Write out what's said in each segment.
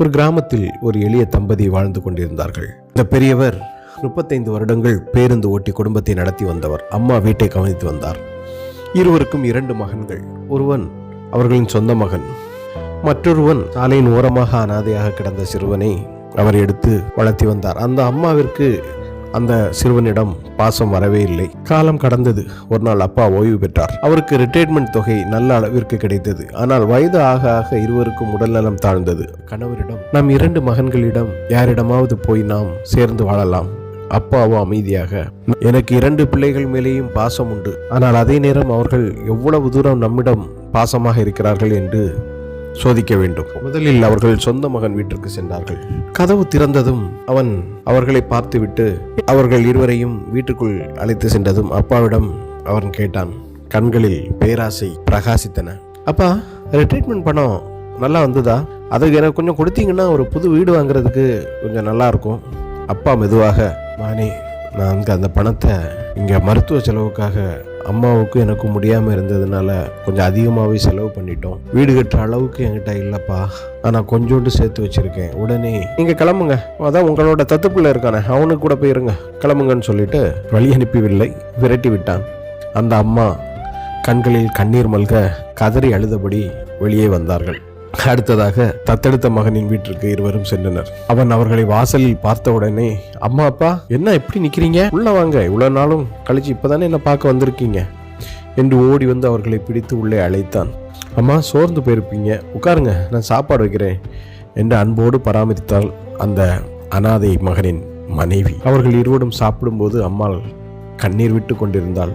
ஒரு கிராமத்தில் ஒரு எளிய தம்பதி வாழ்ந்து கொண்டிருந்தார்கள். இந்த பெரியவர் முப்பத்தைந்து வருடங்கள் பேருந்து ஓட்டி குடும்பத்தை நடத்தி வந்தவர். அம்மா வீட்டை கவனித்து வந்தார். இருவருக்கும் இரண்டு மகன்கள். ஒருவன் அவர்களின் சொந்த மகன். மற்றொருவன் சாலையின் ஓரமாக அனாதையாக கிடந்த சிறுவனை அவர் எடுத்து வளர்த்தி வந்தார். அந்த அம்மாவிற்கு அந்த சிறுவனிடம் பாசம் வரவே இல்லை. காலம் கடந்தது. ஒரு நாள் அப்பா ஓய்வு பெற்றார். அவருக்கு ரிட்டையர்மெண்ட் தொகை நல்ல அளவிற்கு கிடைத்தது. ஆனால் வயது ஆக ஆக இருவருக்கும் உடல்நலம் தாழ்ந்தது. கணவரிடம் நம் இரண்டு மகன்களிடம் யாரிடமாவது போய் நாம் சேர்ந்து வாழலாம். அப்பாவோ அமைதியாக. எனக்கு இரண்டு பிள்ளைகள் மேலேயும் பாசம் உண்டு. ஆனால் அதே நேரம் அவர்கள் எவ்வளவு தூரம் நம்மிடம் பாசமாக இருக்கிறார்கள் என்று சோதிக்க வேண்டும். முதலில் அவர்கள் சொந்த மகன் வீட்டிற்கு சென்றார்கள். கதவு திறந்ததும் அவன் அவர்களை பார்த்துவிட்டு அவர்கள் இருவரையும் வீட்டுக்குள் அழைத்து சென்றதும் அப்பாவிடம் அவன் கேட்டான். கண்களில் பேராசை பிரகாசித்தன. அப்பா ரிட்ரீட்மெண்ட் பணம் நல்லா வந்ததா? அதுக்கு எனக்கு கொஞ்சம் கொடுத்தீங்கன்னா ஒரு புது வீடு வாங்குறதுக்கு கொஞ்சம் நல்லா இருக்கும். அப்பா மெதுவாக மானே நான் அந்த பணத்தை இங்கே மருத்துவ செலவுக்காக அம்மாவுக்கும் எனக்கும் முடியாமல் இருந்ததுனால கொஞ்சம் அதிகமாகவே செலவு பண்ணிட்டோம். வீடு கட்டுற அளவுக்கு என்கிட்ட இல்லைப்பா. ஆனால் கொஞ்சோண்டு சேர்த்து வச்சுருக்கேன். உடனே நீங்கள் கிளம்புங்க. அதான் உங்களோட தத்து இருக்கானே. அவனுக்கு கூட போயிருங்க. கிளம்புங்கன்னு சொல்லிட்டு வழி அனுப்பிவில்லை. விரட்டி விட்டான். அந்த அம்மா கண்களில் கண்ணீர் மல்க கதறி அழுதபடி வெளியே வந்தார்கள். அடுத்ததாக தத்தெடுத்த மகனின் வீட்டிற்கு இருவரும் சென்றனர். அவன் அவர்களை வாசலில் பார்த்த உடனே அம்மா அப்பா என்ன எப்படி நிக்கிறீங்க? உள்ள வாங்க இவ்வளவு நாளும் கழிச்சு இப்பதானே என்ன பார்க்க வந்திருக்கீங்க? என்று ஓடி வந்து அவர்களை பிடித்து உள்ளே அழைத்தான். அம்மா சோர்ந்து போயிருப்பீங்க. உட்காருங்க நான் சாப்பாடு வைக்கிறேன் என்று அன்போடு பராமரித்தாள் அந்த அனாதை மகனின் மனைவி. அவர்கள் இருவரும் சாப்பிடும்போது அம்மாள் கண்ணீர் விட்டு கொண்டிருந்தாள்.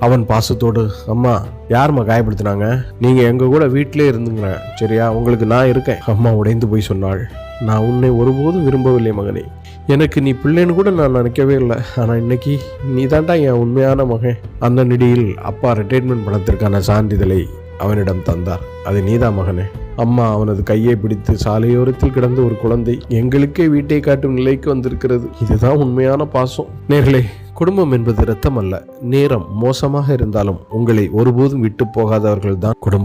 அவன் பாசத்தோடு அம்மா யாரும்மா காயப்படுத்தினாங்க? நீங்கள் எங்கள் கூட வீட்டிலே இருந்துங்க சரியா? உங்களுக்கு நான் இருக்கேன். அம்மா உடைந்து போய் சொன்னாள். நான் உன்னை ஒருபோதும் விரும்பவில்லை மகனே. எனக்கு நீ பிள்ளைன்னு கூட நான் நினைக்கவே இல்லை. ஆனால் இன்னைக்கு நீ தாண்டா என் உண்மையான மகன். அந்த நிடியில் அப்பா ரிட்டைர்மெண்ட் பணத்திற்கான சான்றிதழை அவனிடம் தந்தார். அது நீதான் மகனே. அம்மா அவனது கையை பிடித்து சாலையோரத்தில் கிடந்த ஒரு குழந்தை எங்களுக்கே வீட்டை காட்டும் நிலைக்கு வந்திருக்கிறது. இதுதான் உண்மையான பாசம். நேர்களே குடும்பம் என்பது இரத்தம் அல்ல நேரம் மோசமாக இருந்தாலும் உங்களை ஒருபோதும் விட்டு போகாதவர்கள் தான் குடும்பம்.